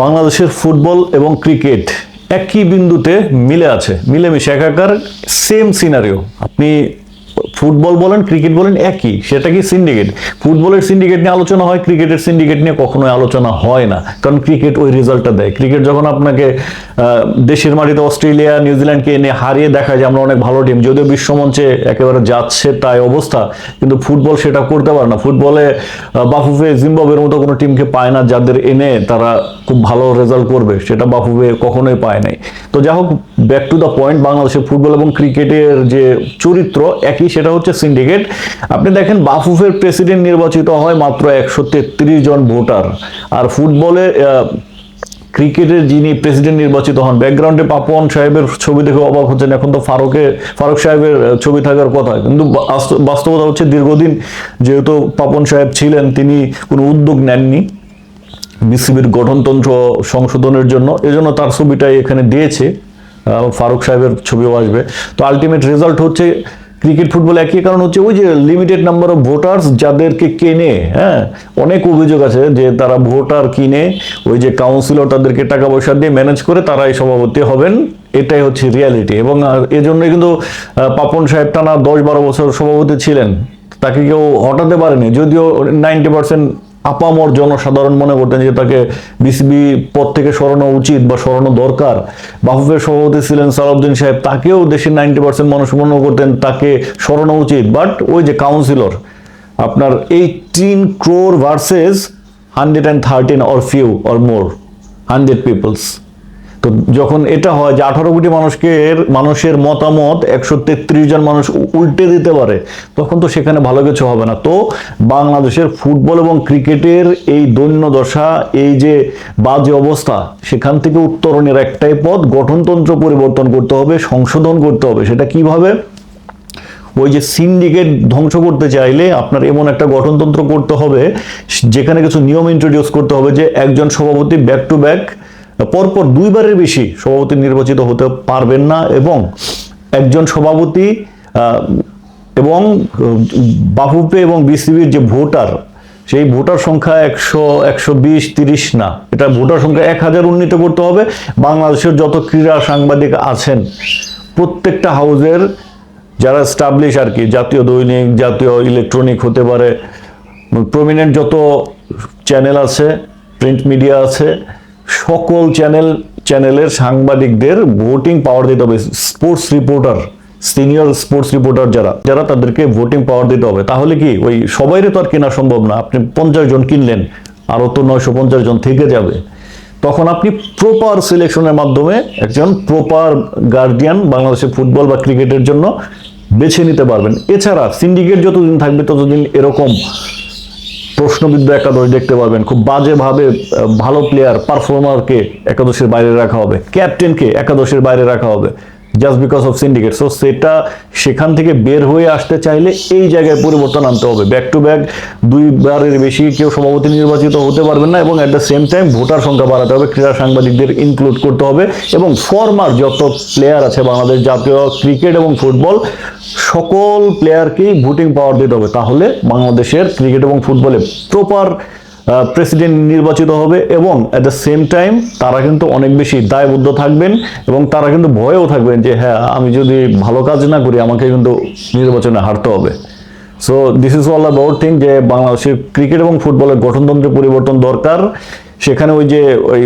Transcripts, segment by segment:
বাংলাদেশের ফুটবল এবং ক্রিকেট একই বিন্দুতে মিলে আছে মিলেমিশে। একাকার সেম সিনারিও আপনি ফুটবল বলেন, ক্রিকেট বলেন, একই। সেটা কি সিন্ডিকেট ফুটবলের সিন্ডিকেট নিয়ে আলোচনা হয়, ক্রিকেটের সিন্ডিকেট নিয়ে কখনোই আলোচনা হয় না। কারণ ক্রিকেট ওই রেজাল্টটা দেয়। ক্রিকেট যখন আপনাকে দেশের মাটিতে অস্ট্রেলিয়া নিউজিল্যান্ডকে এনে হারিয়ে দেখায় যে আমরা অনেক ভালো টিম যদিও বিশ্বমঞ্চে একেবারে যাচ্ছে তাই অবস্থা, কিন্তু ফুটবল সেটা করতে পারে না। ফুটবলে বাফুফে জিম্বাবের মতো কোনো টিমকে পায় না যাদের এনে তারা খুব ভালো রেজাল্ট করবে। সেটা বাফুফে কখনোই পায় নাই। তো যাই হোক ব্যাক টু দ্য পয়েন্ট বাংলাদেশের ফুটবল এবং ক্রিকেটের যে চরিত্র একই, সেটা হচ্ছে সিন্ডিকেট আপনি দেখেন বাফুফের প্রেসিডেন্ট নির্বাচিত হয় মাত্র একশো তেত্রিশ জন ভোটার। আর ফুটবলে ক্রিকেটের যিনি প্রেসিডেন্ট নির্বাচিত হন ব্যাকগ্রাউন্ডে পাপন সাহেবের ছবি দেখে অবাক হচ্ছেন। এখন তো ফারুকে, ফারুক সাহেবের ছবি থাকার কথা। কিন্তু বাস্তবতা হচ্ছে দীর্ঘদিন যেহেতু পাপন সাহেব ছিলেন, তিনি কোনো উদ্যোগ নেননি বিসিবির গঠনতন্ত্র সংশোধনের জন্য। এজন্য তার ছবিটাই এখানে দিয়েছে। ফারুক সাহেবের ছবিও আসবে। তো আলটিমেট রেজাল্ট হচ্ছে ক্রিকেট ফুটবল একই কারণ হচ্ছে ওই যে লিমিটেড নাম্বার অফ ভোটার্স যাদেরকে কেনে হ্যাঁ অনেক অভিযোগ আছে যে তারা ভোটার কিনে, ওই যে কাউন্সিলর তাদেরকে টাকা পয়সা দিয়ে ম্যানেজ করে তারাই সভাপতি হবেন, এটাই হচ্ছে রিয়ালিটি এবং এজন্যই কিন্তু পাপন সাহেব টানা দশ বারো বছর সভাপতি ছিলেন, তাকে কেউ হটাতে পারেনি, যদিও নাইনটি পার্সেন্ট আপামর জনসাধারণ মনে করতেন যে তাকে বিসিবি পদ থেকে সরানো উচিত বা সরানো দরকার। বাফুফের সভাপতি ছিলেন সালাউদ্দিন সাহেব, তাকেও দেশের নাইনটি পার্সেন্ট মানুষ মনে করতেন তাকে সরানো উচিত। বাট ওই যে কাউন্সিলর, আপনার eighteen crore versus hundred and thirteen or few or more, hundred peoples. তো যখন এটা হয় যে আঠারো কোটি মানুষকে মানুষের মতামত একশো তেত্রিশ জন মানুষ উল্টে দিতে পারে, তখন তো সেখানে ভালো কিছু হবে না। তো বাংলাদেশের ফুটবল এবং ক্রিকেটের এই দৈন্য দশা, এই যে বাজে অবস্থা, সেখান থেকে উত্তরণের একটাই পথ, গঠনতন্ত্র পরিবর্তন করতে হবে, সংশোধন করতে হবে। সেটা কীভাবে? ওই যে সিন্ডিকেট ধ্বংস করতে চাইলে আপনার এমন একটা গঠনতন্ত্র করতে হবে, যেখানে কিছু নিয়ম ইন্ট্রোডিউস করতে হবে যে একজন সভাপতি ব্যাক টু ব্যাক পরপর দুইবারের বেশি সভাপতি নির্বাচিত হতে পারবেন না এবং একজন সভাপতি এবং বাফুপে এবং বিসিবির যে ভোটার, সেই ভোটার সংখ্যা একশো একশো বিশ, তিরিশ না। এটা ভোটার সংখ্যা এক হাজার উন্নীত করতে হবে। বাংলাদেশের যত ক্রীড়া সাংবাদিক আছেন, প্রত্যেকটা হাউজের যারা স্টাবলিশ আর কি, জাতীয় দৈনিক, জাতীয় ইলেকট্রনিক হতে পারে, প্রমিনেন্ট যত চ্যানেল আছে প্রিন্ট মিডিয়া আছে সকল চ্যানেল, চ্যানেলের সাংবাদিকদের ভোটিং পাওয়ার দিতে হবে। Sports reporter senior sports reporter যারা যারা তাদেরকে ভোটিং পাওয়ার দিতে হবে। তাহলে কি ওই সবাইরে তো আর কেনা সম্ভব না। আপনি পঞ্চাশ জন কিনলেন আরও তো নয়শো পঞ্চাশ জন থেকে যাবে। তখন আপনি প্রপার সিলেকশনের মাধ্যমে একজন প্রপার গার্ডিয়ান বাংলাদেশের ফুটবল বা ক্রিকেটের জন্য বেছে নিতে পারবেন। এছাড়া সিন্ডিকেট যতদিন থাকবে, ততদিন এরকম প্রশ্নবিদ্ধ একাদশ দেখতে পাবেন খুব বাজেভাবে ভালো প্লেয়ার পারফর্মারকে একাদশের বাইরে রাখা হবে। ক্যাপ্টেনকে একাদশের বাইরে রাখা হবে। Just because of syndicate so সেটা সেখান থেকে বের হয়ে আসতে চাইলে এই জায়গায় পরিবর্তন আনতে হবে। ব্যাক টু ব্যাক দুইবারের বেশি কেউ সভাপতি নির্বাচিত হতে পারবেন না এবং at the same time voter সংখ্যা বাড়াতে হবে, ক্রীড়া সাংবাদিকদের ইনক্লুড করতে হবে এবং ফরমার যত প্লেয়ার আছে বাংলাদেশ জাতীয় ক্রিকেট এবং ফুটবল সকল প্লেয়ারকেই ভোটিং পাওয়ার দিতে হবে। তাহলে বাংলাদেশের ক্রিকেট এবং ফুটবলে প্রপার প্রেসিডেন্ট নির্বাচিত হবে এবং অ্যাট দ্য সেম টাইম তারা কিন্তু অনেক বেশি দায়বদ্ধ থাকবেন এবং তারা কিন্তু ভয়েও থাকবেন যে হ্যাঁ আমি যদি ভালো কাজ না করি, আমাকে কিন্তু নির্বাচনে হারতে হবে। So this is all about thing যে, বাংলাদেশের ক্রিকেট এবং ফুটবলের গঠনতন্ত্রের পরিবর্তন দরকার। সেখানে ওই যে, ওই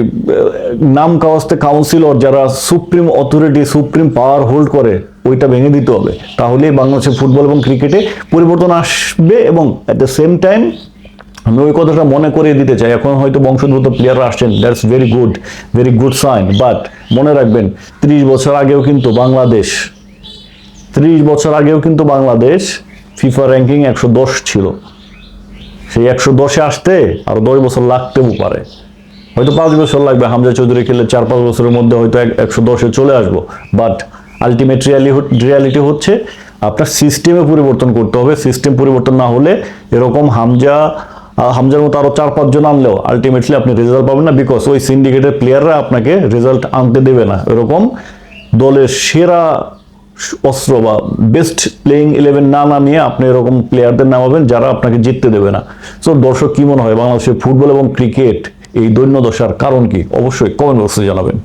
নাম কাওয়াস্তে কাউন্সিলর যারা supreme authority supreme power hold করে, ওইটা ভেঙে দিতে হবে। তাহলে বাংলাদেশের ফুটবল এবং ক্রিকেটে পরিবর্তন আসবে এবং অ্যাট দ্য সেম টাইম আমি ওই কথাটা মনে করিয়ে দিতে চাই। এখন হয়তো বংশোদ্ভূত প্লেয়াররা আসছেন। That's very good very good sign but মনে রাখবেন, ত্রিশ বছর আগেও কিন্তু বাংলাদেশ, ত্রিশ বছর আগেও কিন্তু বাংলাদেশ ফিফা র্যাঙ্কিং একশো দশ ছিল। সেই একশো দশে আসতে আরও দশ বছর লাগতেও পারে। হয়তো পাঁচ বছর লাগবে, হামজা চৌধুরী খেলে চার পাঁচ বছরের মধ্যে হয়তো একশো দশে চলে আসব। বাট আলটিমেট রিয়ালিটি হচ্ছে আপনার সিস্টেমে পরিবর্তন করতে হবে। সিস্টেম পরিবর্তন না হলে এরকম হামজা হামজার মতো আরও চার, পাঁচজন আনলেও আলটিমেটলি আপনি রেজাল্ট পাবেন না বিকজ ওই সিন্ডিকেটের প্লেয়াররা আপনাকে রেজাল্ট আনতে দেবে না। এরকম দলের সেরা অস্ত্র বা বেস্ট প্লেইং ইলেভেন না নামিয়ে আপনি এরকম প্লেয়ারদের নামাবেন যারা আপনাকে জিততে দেবে না। সো দর্শক কি মনে হয়? বাংলাদেশের ফুটবল এবং ক্রিকেট এই দৈন্য দশার কারণ কি? অবশ্যই কমেন্ট বক্সে জানাবেন।